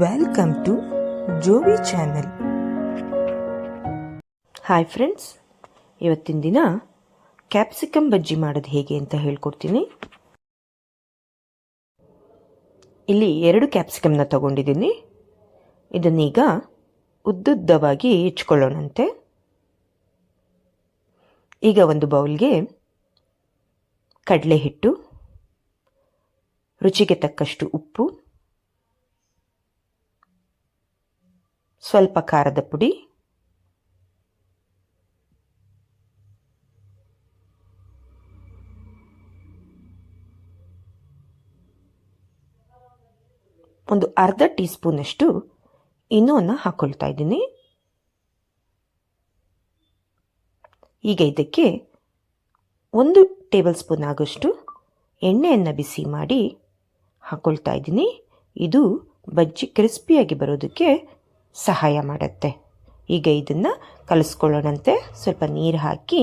Welcome to Jovi channel hi friends ಇವತ್ತಿನ ದಿನ capsicum ಬಜ್ಜಿ ಮಾಡೋದು ಹೇಗೆ ಅಂತ ಹೇಳ್ಕೊಡ್ತೀನಿ. ಇಲ್ಲಿ ಎರಡು ಕ್ಯಾಪ್ಸಿಕಮ್ನ ತಗೊಂಡಿದ್ದೀನಿ. ಇದನ್ನೀಗ ಉದ್ದುದ್ದವಾಗಿ ಹೆಚ್ಕೊಳ್ಳೋಣಂತೆ ಈಗ ಒಂದು ಬೌಲ್ಗೆ ಕಡಲೆ ಹಿಟ್ಟು ರುಚಿಗೆ ತಕ್ಕಷ್ಟು ಉಪ್ಪು ಸ್ವಲ್ಪ ಖಾರದ ಪುಡಿ. ಒಂದು ಅರ್ಧ ಟೀ ಸ್ಪೂನಷ್ಟು ಇನ್ನೋನ ಹಾಕೊಳ್ತಾ ಇದ್ದೀನಿ. ಈಗ ಇದಕ್ಕೆ ಒಂದು ಟೇಬಲ್ ಸ್ಪೂನ್ ಆಗೋಷ್ಟು ಎಣ್ಣೆಯನ್ನು ಬಿಸಿ ಮಾಡಿ ಹಾಕೊಳ್ತಾ ಇದ್ದೀನಿ. ಇದು ಬಜ್ಜಿ ಕ್ರಿಸ್ಪಿಯಾಗಿ ಬರೋದಕ್ಕೆ ಸಹಾಯ ಮಾಡುತ್ತೆ. ಈಗ ಇದನ್ನು ಕಲಿಸ್ಕೊಳ್ಳೋಣಂತೆ. ಸ್ವಲ್ಪ ನೀರು ಹಾಕಿ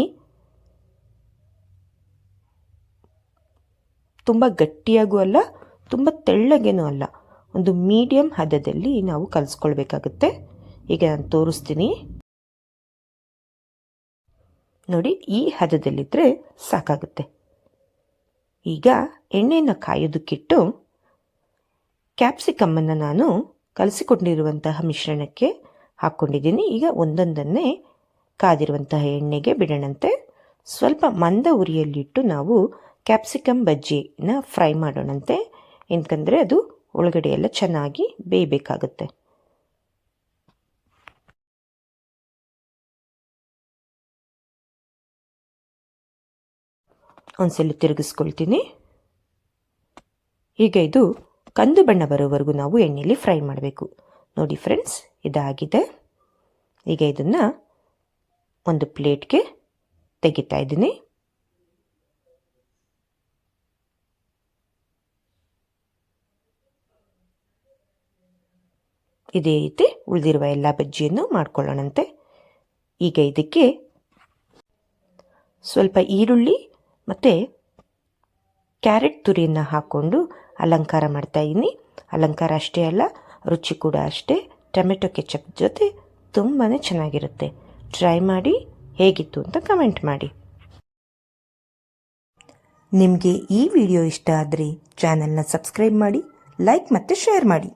ತುಂಬ ಗಟ್ಟಿಯಾಗೂ ಅಲ್ಲ, ತುಂಬ ತೆಳ್ಳಗೇನೂ ಅಲ್ಲ. ಒಂದು ಮೀಡಿಯಂ ಹದದಲ್ಲಿ ನಾವು ಕಲಿಸ್ಕೊಳ್ಬೇಕಾಗುತ್ತೆ. ಈಗ ನಾನು ತೋರಿಸ್ತೀನಿ. ನೋಡಿ, ಈ ಹದದಲ್ಲಿದ್ದರೆ ಸಾಕಾಗುತ್ತೆ. ಈಗ ಎಣ್ಣೆಯನ್ನು ಕಾಯೋದಕ್ಕಿಟ್ಟು ಕ್ಯಾಪ್ಸಿಕಮ್ಮನ್ನು ನಾನು ಕಲಸಿಕೊಂಡಿರುವಂತಹ ಮಿಶ್ರಣಕ್ಕೆ ಹಾಕ್ಕೊಂಡಿದ್ದೀನಿ ಈಗ ಒಂದೊಂದನ್ನೇ ಕಾದಿರುವಂತಹ ಎಣ್ಣೆಗೆ ಬಿಡೋಣಂತೆ. ಸ್ವಲ್ಪ ಮಂದ ಉರಿಯಲ್ಲಿಟ್ಟು ನಾವು ಕ್ಯಾಪ್ಸಿಕಮ್ ಬಜ್ಜಿನ ಫ್ರೈ ಮಾಡೋಣಂತೆ. ಏನಕಂದರೆ ಅದು ಒಳಗಡೆ ಎಲ್ಲ ಚೆನ್ನಾಗಿ ಬೇಯಬೇಕಾಗುತ್ತೆ. ಒಂದ್ಸಲ ತಿರುಗಿಸ್ಕೊಳ್ತೀನಿ. ಈಗ ಇದು ಕಂದು ಬಣ್ಣ ಬರೋವರೆಗೂ ನಾವು ಎಣ್ಣೆಯಲ್ಲಿ ಫ್ರೈ ಮಾಡಬೇಕು. ನೋಡಿ ಫ್ರೆಂಡ್ಸ್, ಇದಾಗಿದೆ. ಈಗ ಇದನ್ನು ಒಂದು ಪ್ಲೇಟ್ಗೆ ತೆಗಿತಾ ಇದ್ದೀನಿ. ಇದೇ ರೀತಿ ಉಳಿದಿರುವ ಎಲ್ಲ ಬಜ್ಜಿಯನ್ನು ಮಾಡ್ಕೊಳ್ಳೋಣಂತೆ. ಈಗ ಇದಕ್ಕೆ ಸ್ವಲ್ಪ ಈರುಳ್ಳಿ ಮತ್ತು ಕ್ಯಾರೆಟ್ ತುರಿಯನ್ನು ಹಾಕ್ಕೊಂಡು ಅಲಂಕಾರ ಮಾಡ್ತಾ ಇದ್ದೀನಿ ಅಲಂಕಾರ ಅಷ್ಟೇ ಅಲ್ಲ, ರುಚಿ ಕೂಡ ಅಷ್ಟೇ. ಟೊಮೆಟೊ ಕೆಚಪ್ ಜೊತೆ ತುಂಬಾ ಚೆನ್ನಾಗಿರುತ್ತೆ. ಟ್ರೈ ಮಾಡಿ, ಹೇಗಿತ್ತು ಅಂತ ಕಮೆಂಟ್ ಮಾಡಿ. ನಿಮಗೆ ಈ ವಿಡಿಯೋ ಇಷ್ಟ ಆದರೆ ಚಾನಲ್ನ ಸಬ್ಸ್ಕ್ರೈಬ್ ಮಾಡಿ ಲೈಕ್ ಮತ್ತು ಶೇರ್ ಮಾಡಿ.